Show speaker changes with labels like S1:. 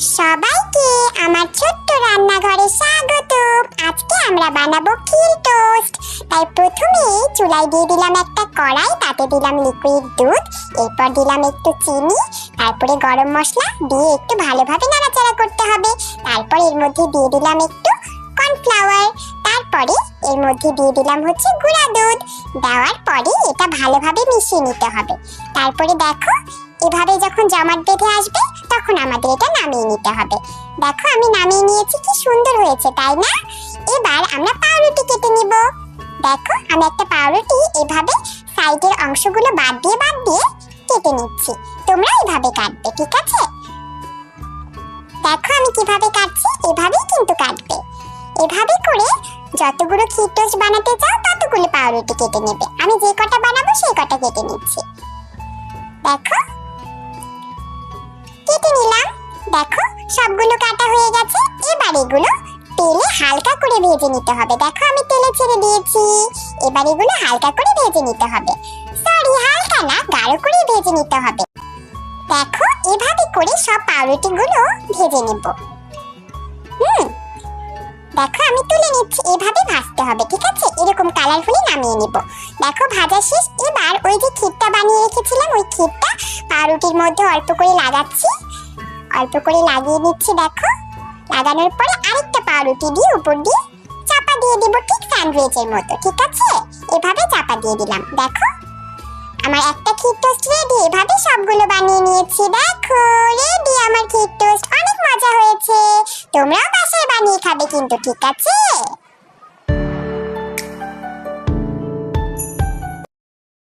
S1: সবাইকে আমার ছোট্ট রান্নাঘরে স্বাগত। আজকে আমরা বানাবো ক্ষীর টোস্ট। তাই প্রথমে চুলায় দিয়ে দিলাম একটা কড়াই, তাতে দিলাম লিকুইড দুধ, এরপর দিলাম একটু চিনি, তারপরে গরম মশলা, দিয়ে একটু ভালোভাবে নাড়াচাড়া করতে হবে। তারপর এর মধ্যে দিয়ে দিলাম একটু কর্নফ্লাওয়ার তারপরে এর মধ্যে দিয়ে দিলাম হচ্ছে গুঁড়া দুধ। দেওয়ার পরে এটা ভালোভাবে মিশিয়ে নিতে হবে। তারপরে দেখো এভাবে যখন জমাট বেঁধে আসবে, তখন আমাদের এটা নামিয়ে নিতে হবে। দেখো আমি নামিয়ে নিয়েছি, কি সুন্দর হয়েছে, তাই না? এবার আমরা পাউরুটি কেটে নিব। দেখো, আমি একটা পাউরুটি এভাবে সাইডের অংশগুলো বাদ দিয়ে বাদ দিয়ে কেটে নিচ্ছি। তোমরা এভাবে কাটবে, ঠিক আছে? দেখো আমি কীভাবে কাটছি, এভাবেই কিন্তু কাটবে। এভাবে করে যতগুলো ক্ষীর টোস্ট বানাতে চাও, ততগুলো পাউরুটি কেটে নেবে। আমি যে কটা বানাবো, সেই কটা কেটে নিচ্ছি। দেখো সবগুলো কাটা হয়ে গেছে এবার এগুলো তেলে হালকা করে ভেজে নিতে হবে। দেখো আমি তেলে ছেড়ে দিয়েছি। এবার এগুলো হালকা করে ভেজে নিতে হবে। সরি হালকা না, গাঢ় করে ভেজে নিতে হবে। দেখো, এভাবে করে সব পাউরুটিগুলো ভেজে নেব। হুম, দেখো আমি তুলে নিচ্ছি। এভাবে ভাজতে হবে, ঠিক আছে? এরকম কালারফুলি নামিয়ে নিব। দেখো, ভাজা শেষ। এবার ওই যে ক্ষীরটা বানিয়ে রেখেছিলাম, ওই ক্ষীরটা পাউরুটির মধ্যে অল্প করে লাগাচ্ছি। অল্প করে লাগিয়ে দিচ্ছি, দেখো। লাগানোর পরে আরেকটা পাউরুটি দিয়ে উপর দিয়ে চাপা দিয়ে দিব ঠিক স্যান্ডউইচের মতো, ঠিক আছে? এভাবে চাপা দিয়ে দিলাম, দেখো। আমার একটা ক্ষীর টোস্ট রেডি এভাবে সবগুলো বানিয়ে নিয়েছি, দেখো। রেডি আমার ক্ষীর টোস্ট অনেক মজা হয়েছে। তোমরাও বাসায় বানিয়ে খাবে কিন্তু, ঠিক আছে?